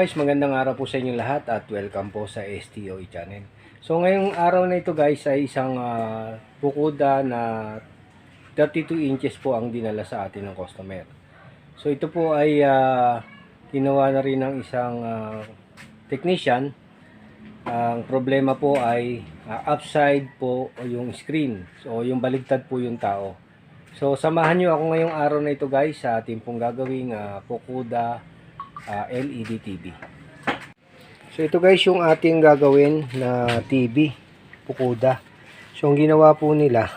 guys, magandang araw po sa inyong lahat at welcome po sa STOE channel. So ngayong araw na ito guys ay isang ah, bukuda na 32 inches po ang dinala sa atin ng customer. So ito po ay ah, ginawa na rin ng isang ah, technician. Ang problema po ay ah, upside po yung screen. So yung baligtad po yung tao. So samahan nyo ako ngayong araw na ito guys sa ating pong gagawing ah, Pokuda ah, LED TV. So ito guys yung ating gagawin na TV, Pukuda. So ang ginawa po nila,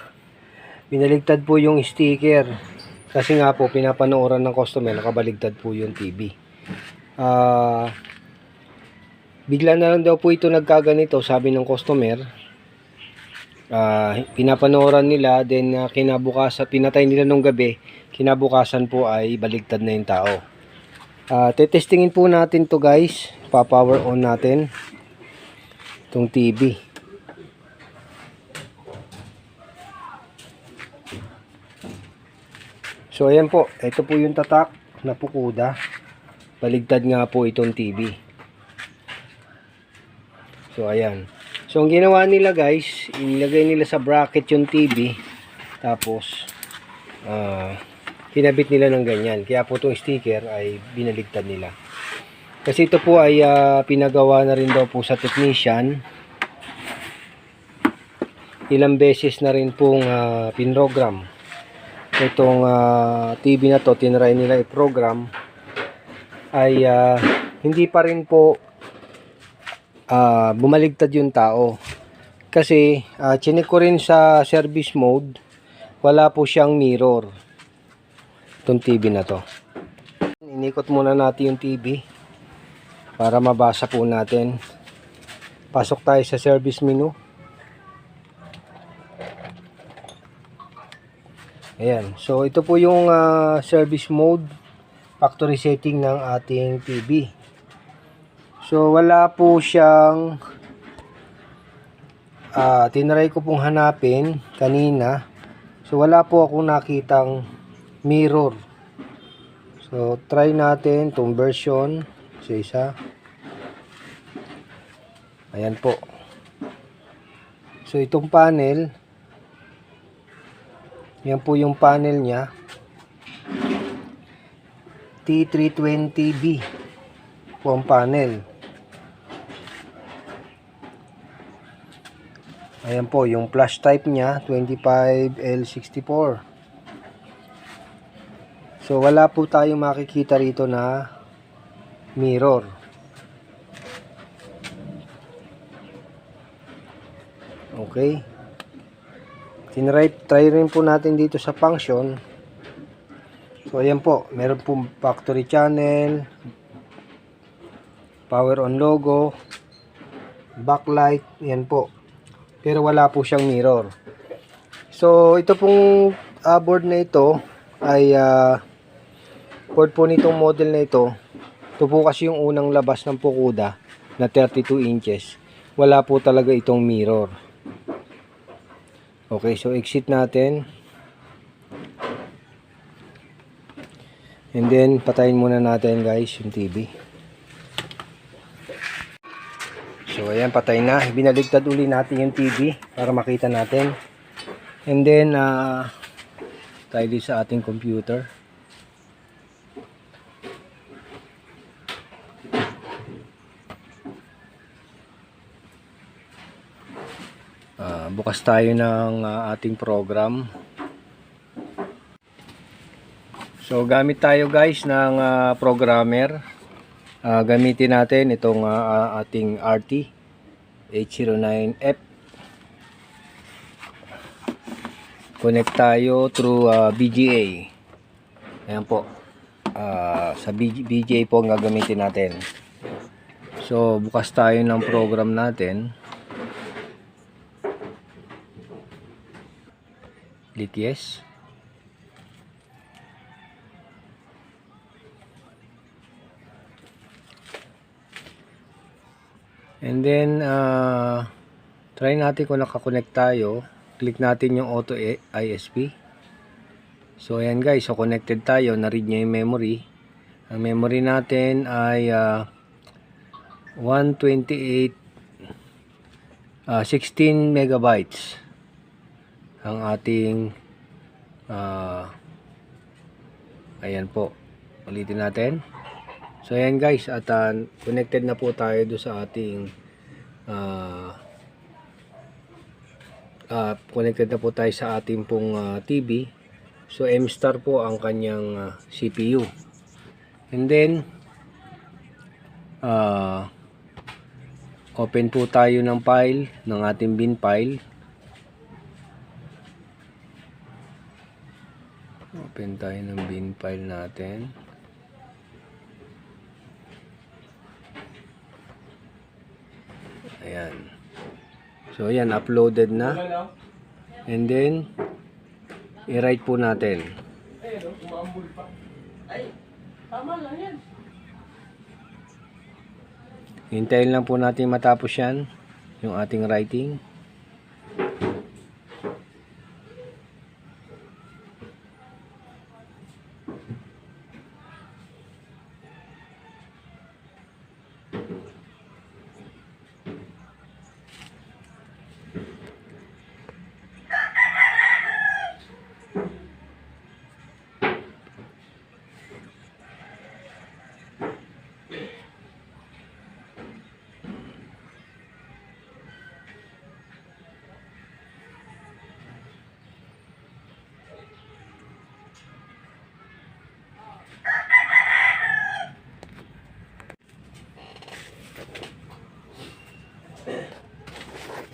binaligtad po yung sticker. Kasi nga po pinapanooran ng customer, nakabaligtad po yung TV. Ah bigla na lang daw po ito nagkaganito, sabi ng customer. Ah, pinapanooran nila, then ah, kinabukasan, pinatay nila nung gabi, kinabukasan po ay baligtad na yung tao. Ah, tetestingin po natin to guys. Pa-power on natin itong TV. So ayan po, ito po yung tatak na pukuda. Baligtad nga po itong TV. So ayan. So ang ginawa nila guys, inilagay nila sa bracket yung TV. Tapos ah kinabit nila ng ganyan. Kaya po itong sticker ay binaligtad nila. Kasi ito po ay ah, pinagawa na rin daw po sa technician. Ilang beses na rin pong ah, pinrogram. Itong ah, TV na to, tinry nila i-program ay ah, hindi pa rin po ah, bumaligtad yung tao. Kasi uh, chinik ko rin sa service mode, wala po siyang mirror itong TV na to. Inikot muna natin yung TV para mabasa po natin. Pasok tayo sa service menu. Ayan. So, ito po yung ah, service mode factory setting ng ating TV. So, wala po siyang ah tinry ko pong hanapin kanina. So, wala po akong nakitang mirror. So, try natin itong version sa isa. Ayan po. So, itong panel, yan po yung panel niya. T320B po ang panel. Ayan po, yung flash type niya, 25L64. So wala po tayong makikita rito na mirror. Okay. Tinry try rin po natin dito sa function. So ayan po, meron po factory channel, power on logo, backlight, yan po. Pero wala po siyang mirror. So ito pong ah, board na ito ay ah, board po nitong model na ito. Ito po kasi yung unang labas ng Pukuda na 32 inches. Wala po talaga itong mirror. Okay, so exit natin. And then, patayin muna natin guys yung TV. So, ayan, patay na. Binaligtad uli natin yung TV para makita natin. And then, ah, tayo sa ating computer. Ah, bukas tayo ng ah, ating program. So gamit tayo guys ng ah, programmer. Ah, gamitin natin itong ah, ating RT 809F. Connect tayo through ah, BGA. Ayan po. Ah, sa BG, BGA po ang gagamitin natin. So bukas tayo ng program natin. Click yes. And then, uh, try natin kung nakakonect tayo. Click natin yung auto ISP. So, ayan guys. So, connected tayo. Na-read niya yung memory. Ang memory natin ay uh, 128 ah, 16 megabytes ang ating ah, ayan po. Ulitin natin. So ayan guys. At ah, connected na po tayo do sa ating ah, ah, connected na po tayo sa ating pong ah, TV so M-Star po ang kanyang ah, CPU and then ah open po tayo ng file ng ating bin file open tayo ng bin file natin. Ayan. So ayan uploaded na. And then i-write po natin. Hintayin lang po natin matapos yan yung ating writing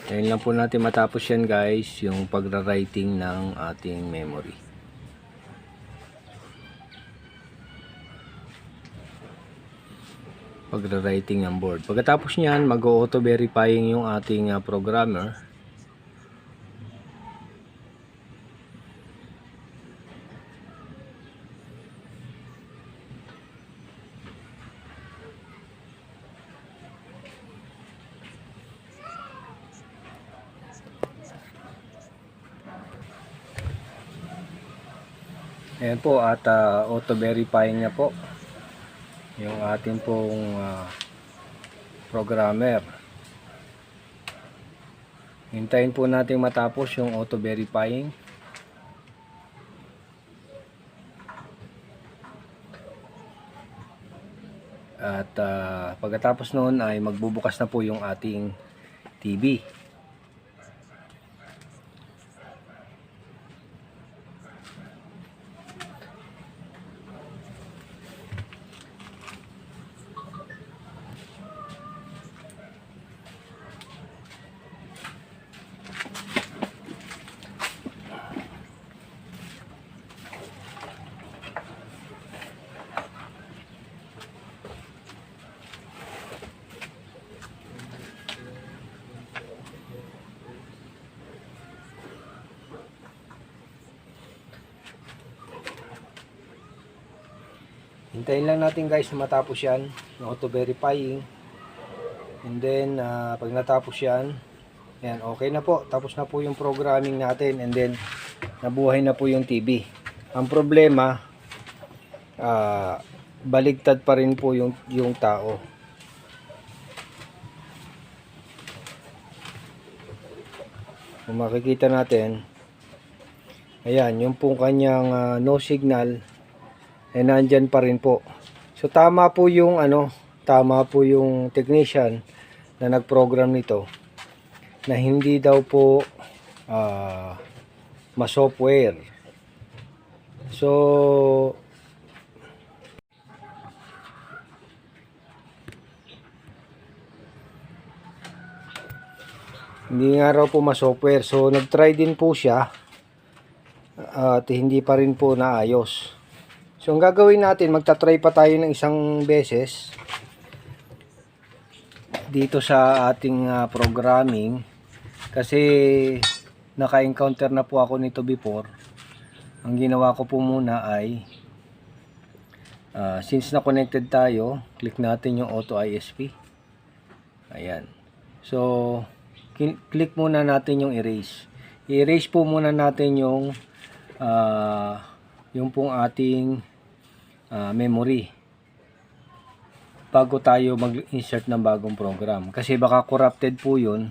Ngayon lang po natin matapos yan guys, yung pagra-writing ng ating memory. Pagra-writing ng board. Pagkatapos niyan, mag-auto verifying yung ating ah, programmer. Po at ah, auto verifying niya po yung ating pong ah, programmer. Hintayin po natin matapos yung auto verifying. At ah, pagkatapos noon ay magbubukas na po yung ating TV. Hintayin lang natin guys matapos yan, yung auto verifying. And then ah, pag natapos yan, yan okay na po. Tapos na po yung programming natin and then nabuhay na po yung TV. Ang problema ah, baligtad pa rin po yung yung tao. Kung makikita natin, ayan, yung pong kanyang ah, no signal eh nandyan pa rin po. So tama po yung ano, tama po yung technician na nag-program nito na hindi daw po ah ma-software. So hindi nga raw po ma-software. So nag-try din po siya at hindi pa rin po naayos. So, ang gagawin natin, magta-try pa tayo ng isang beses dito sa ating ah, programming kasi naka-encounter na po ako nito before. Ang ginawa ko po muna ay ah, since na connected tayo, click natin yung auto ISP. Ayan. So, click muna natin yung erase. I-erase po muna natin yung ah, yung pong ating ah, memory. bago tayo mag-insert ng bagong program. Kasi baka corrupted po yun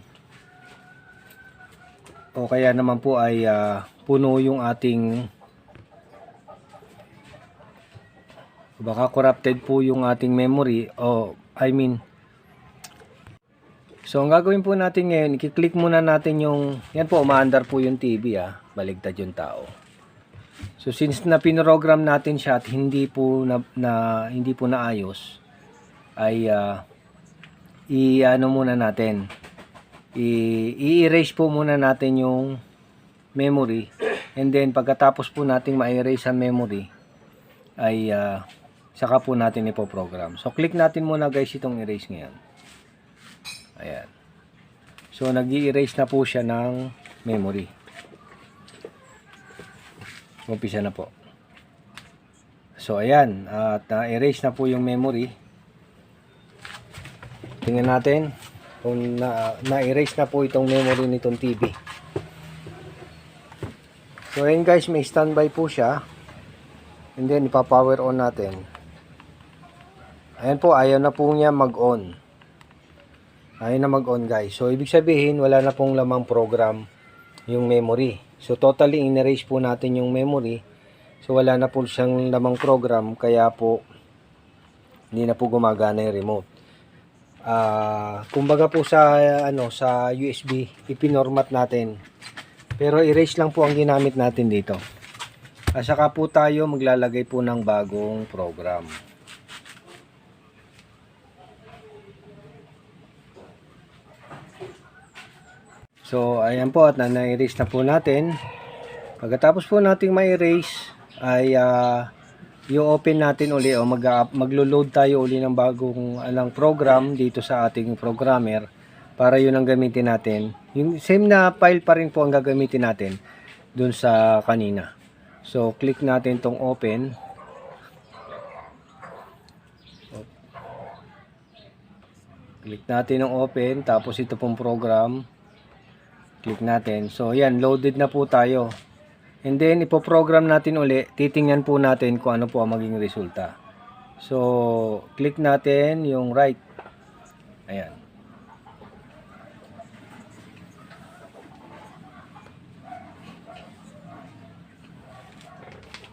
o kaya naman po ay ah, puno yung ating baka corrupted po yung ating memory o I mean So, ang gagawin po natin ngayon, i-click muna natin yung, yan po, umaandar po yung TV ah, baligtad yung tao. So, since na pinrogram natin siya at hindi po na, na hindi po naayos, ay ah, i-ano muna natin, i-erase po muna natin yung memory and then pagkatapos po nating ma-erase ang memory ay ah, saka po natin ipoprogram. So click natin muna guys itong erase ngayon. Ayan. So nag erase na po siya ng memory. Umpisa na po. So ayan, at na-erase na po yung memory. Tingnan natin kung na, na-erase na po itong memory nitong TV. So ayan guys, may standby po siya. And then ipa-power on natin. Ayan po, ayaw na po niya mag-on. Ayaw na mag-on guys. So ibig sabihin, wala na pong lamang program yung memory. So totally in-erase po natin yung memory. So wala na po siyang lamang program kaya po hindi na po gumagana yung remote. Ah, kumbaga po sa ano sa USB ipinormat natin. Pero erase lang po ang ginamit natin dito. At saka po tayo maglalagay po ng bagong program. So, ayan po at na- na-erase na po natin. Pagkatapos po nating ma-erase ay ah, i-open natin uli o mag maglo-load tayo uli ng bagong alang program dito sa ating programmer para yun ang gamitin natin. Yung same na file pa rin po ang gagamitin natin dun sa kanina. So, click natin tong open. Click natin ng open tapos ito pong program click natin. So, yan, loaded na po tayo. And then, ipoprogram natin uli. Titingnan po natin kung ano po ang maging resulta. So, click natin yung right. Ayan.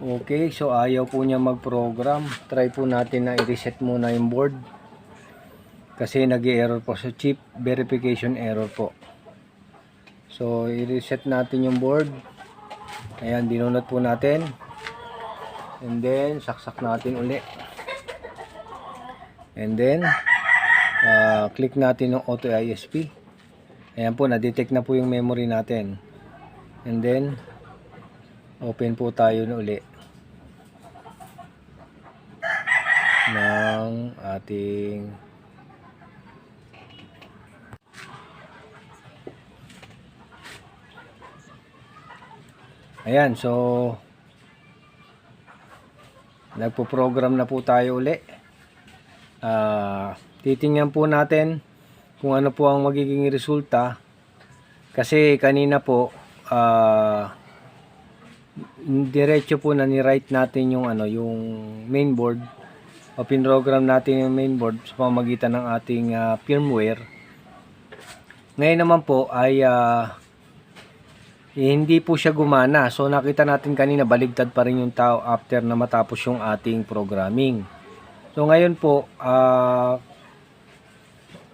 Okay, so ayaw po niya mag-program. Try po natin na i-reset muna yung board. Kasi nag-error po sa chip verification error po. So, i-reset natin yung board. Ayan, dinunot po natin. And then, saksak natin uli. And then, ah, click natin yung auto ISP. Ayan po, na-detect na po yung memory natin. And then, open po tayo na uli ng ating Ayan, so nagpo-program na po tayo uli. Ah, titingnan po natin kung ano po ang magiging resulta. Kasi kanina po ah diretso po na ni-write natin yung ano, yung mainboard o pinrogram natin yung mainboard sa pamamagitan ng ating ah, firmware. Ngayon naman po ay ah, eh, hindi po siya gumana. So nakita natin kanina baligtad pa rin yung tao after na matapos yung ating programming. So ngayon po ah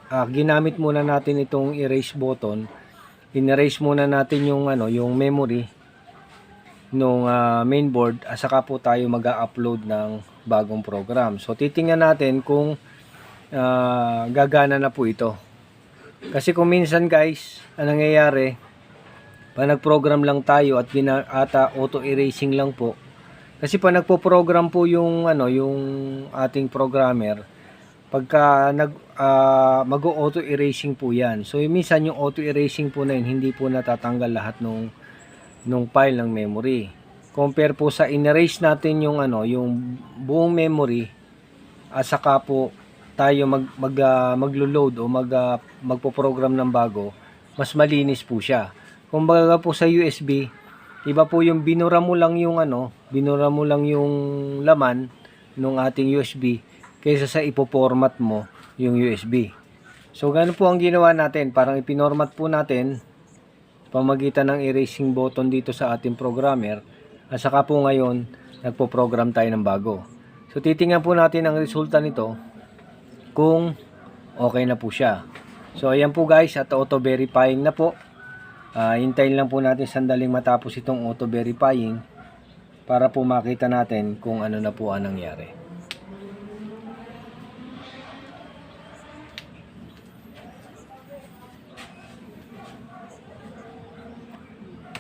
ah, ginamit muna natin itong erase button. In-erase muna natin yung ano, yung memory nung ah, mainboard at saka po tayo mag-upload ng bagong program. So titingnan natin kung ah, gagana na po ito. Kasi kung minsan guys, ang nangyayari, pa nag-program lang tayo at gina, ata auto erasing lang po. Kasi pa nagpo-program po yung ano, yung ating programmer, pagka nag ah, mag-auto erasing po 'yan. So yung minsan yung auto erasing po na yun, hindi po natatanggal lahat nung nung file ng memory. Compare po sa in-erase natin yung ano, yung buong memory at saka po tayo mag mag ah, maglo-load o mag ah, magpo-program ng bago, mas malinis po siya. Kumbaga po sa USB, iba po yung binura mo lang yung ano, binura mo lang yung laman ng ating USB. kaysa sa ipo-format mo yung USB. So, ganun po ang ginawa natin. Parang ipinormat po natin pamagitan ng erasing button dito sa ating programmer at saka po ngayon nagpo-program tayo ng bago. So titingnan po natin ang resulta nito kung okay na po siya. So ayan po guys at auto verifying na po. Ah, hintayin lang po natin sandaling matapos itong auto verifying para po makita natin kung ano na po ang nangyari.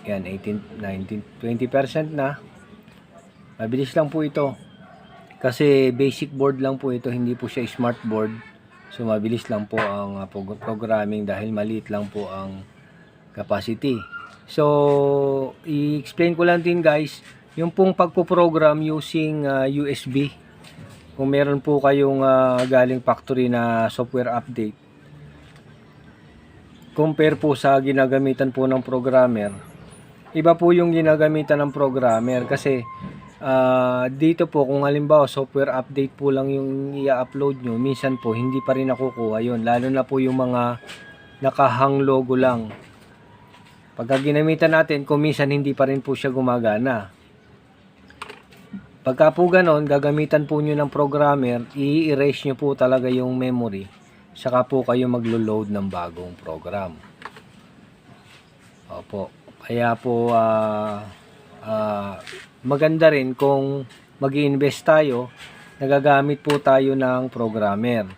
Yan, 18, 19, 20% na. Mabilis lang po ito. Kasi basic board lang po ito, hindi po siya smart board. So mabilis lang po ang uh, prog- programming dahil maliit lang po ang capacity. So, i-explain ko lang din guys, yung pong pagpo-program using uh, USB. Kung meron po kayong uh, galing factory na software update, compare po sa ginagamitan po ng programmer, iba po yung ginagamitan ng programmer kasi ah, dito po kung halimbawa software update po lang yung i-upload nyo, minsan po hindi pa rin nakukuha yun. Lalo na po yung mga nakahang logo lang. Pagka ginamitan natin, kung minsan hindi pa rin po siya gumagana. Pagka po ganon, gagamitan po nyo ng programmer, i-erase nyo po talaga yung memory, saka po kayo maglo-load ng bagong program. Opo. Kaya po ah, ah, maganda rin kung mag invest tayo, nagagamit po tayo ng programmer.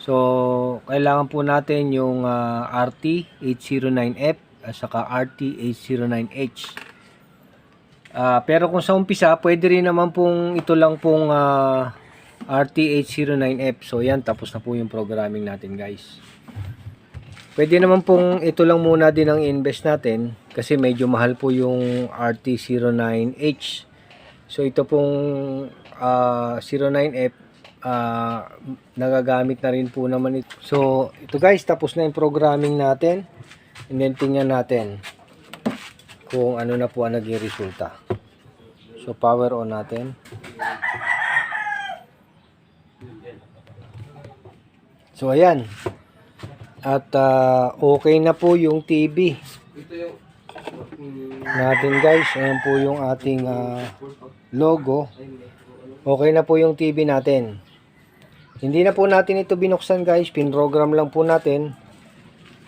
So, kailangan po natin yung ah, RT809F at saka RT809H. Ah, pero kung sa umpisa, pwede rin naman pong ito lang pong ah, RT809F. So, yan, tapos na po yung programming natin, guys. Pwede naman pong ito lang muna din ang invest natin kasi medyo mahal po yung RT09H. So ito pong ah, 09F ah, nagagamit na rin po naman ito. So ito guys, tapos na yung programming natin. And then tingnan natin kung ano na po ang naging resulta. So power on natin. So ayan, at ah, okay na po yung TV natin guys. Ayan po yung ating ah, logo. Okay na po yung TV natin. Hindi na po natin ito binuksan guys. Pinrogram lang po natin.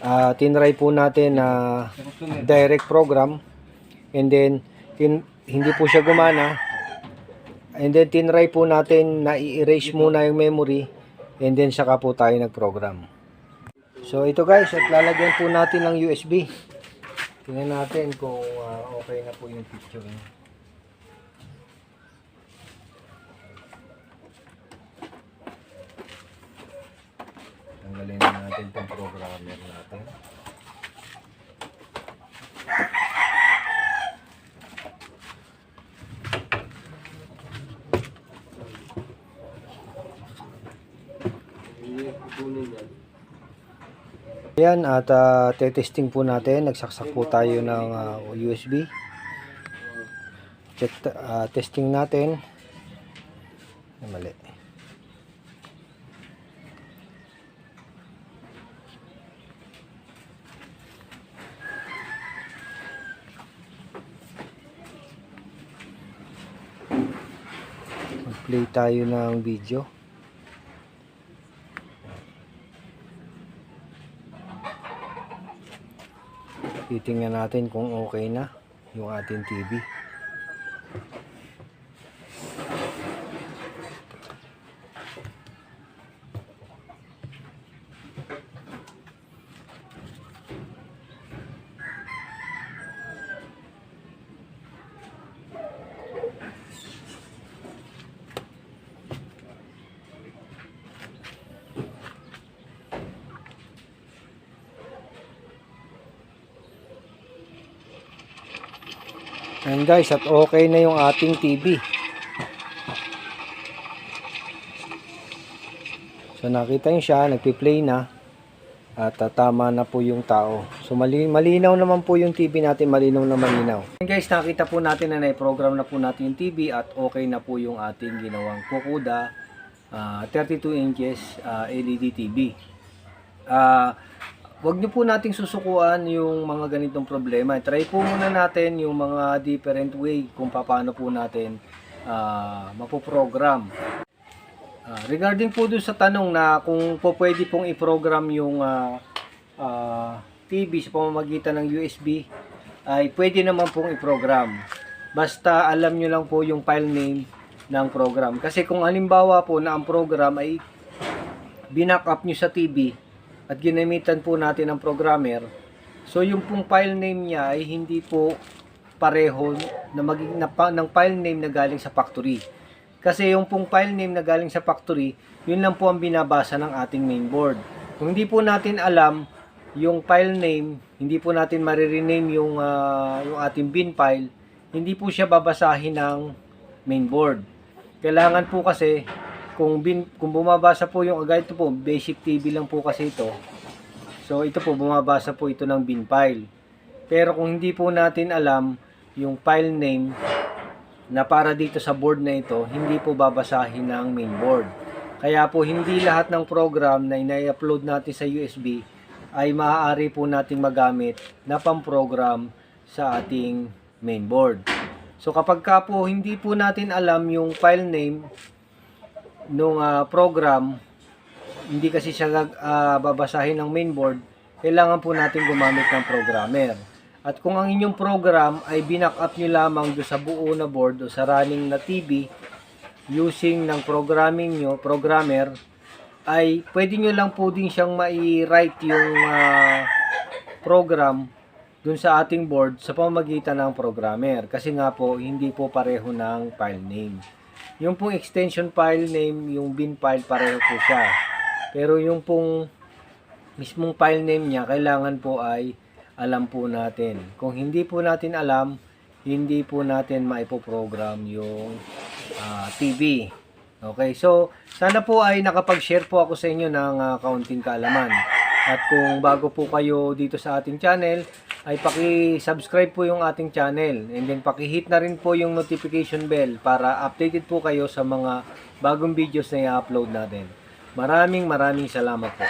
Ah, tinry po natin na direct program. And then, tin- hindi po siya gumana. And then, tinry po natin na i-erase muna yung memory. And then, saka po tayo nag-program. So ito guys, at lalagyan po natin ng USB. Tingnan natin kung ah, okay na po yung picture niya. Tanggalin na natin itong programmer natin. Yan at ah, te-testing po natin. Nagsaksak po tayo ng ah, USB. Check ah, testing natin. Ay, mali. Mag-play tayo ng video. titingnan natin kung okay na yung ating TV. Ayan guys, at okay na yung ating TV. So nakita nyo siya, nagpi-play na. At ah, tama na po yung tao. So mali malinaw naman po yung TV natin, malinaw na malinaw. Ayan guys, nakita po natin na na-program na po natin yung TV at okay na po yung ating ginawang kukuda ah, 32 inches ah, LED TV. Ah, wag niyo po nating susukuan yung mga ganitong problema. Try po muna natin yung mga different way kung paano po natin ah, mapoprogram. Ah, regarding po dun sa tanong na kung po pwede pong i-program yung ah, ah, TV sa pamamagitan ng USB, ay pwede naman pong i-program. Basta alam nyo lang po yung file name ng program. Kasi kung halimbawa po na ang program ay binack-up nyo sa TV at ginamitan po natin ng programmer, so yung pong file name niya ay hindi po pareho na maging na, ng file name na galing sa factory. Kasi yung pong file name na galing sa factory, yun lang po ang binabasa ng ating mainboard. Kung hindi po natin alam yung file name, hindi po natin marirename yung, ah, yung ating bin file, hindi po siya babasahin ng mainboard. Kailangan po kasi kung bin, kung bumabasa po yung agad po, basic TV lang po kasi ito. So ito po bumabasa po ito ng bin file. Pero kung hindi po natin alam yung file name na para dito sa board na ito, hindi po babasahin ng mainboard. Kaya po hindi lahat ng program na ina-upload natin sa USB ay maaari po nating magamit na pang-program sa ating mainboard. So kapag ka po hindi po natin alam yung file name nung ah, program, hindi kasi siya ah, babasahin ng mainboard, kailangan po natin gumamit ng programmer. At kung ang inyong program ay binack-up nyo lamang do sa buo na board o sa running na TV using ng programming nyo, programmer, ay pwede nyo lang po din siyang mai-write yung ah, program dun sa ating board sa pamamagitan ng programmer. Kasi nga po, hindi po pareho ng file name. Yung pong extension file name, yung bin file, pareho po siya. Pero yung pong mismong file name niya, kailangan po ay alam po natin. Kung hindi po natin alam, hindi po natin maipoprogram yung ah, TV. Okay, so sana po ay nakapag-share po ako sa inyo ng ah, kaunting kaalaman. At kung bago po kayo dito sa ating channel, ay paki-subscribe po yung ating channel. And then paki-hit na rin po yung notification bell para updated po kayo sa mga bagong videos na i-upload natin. Maraming maraming salamat po.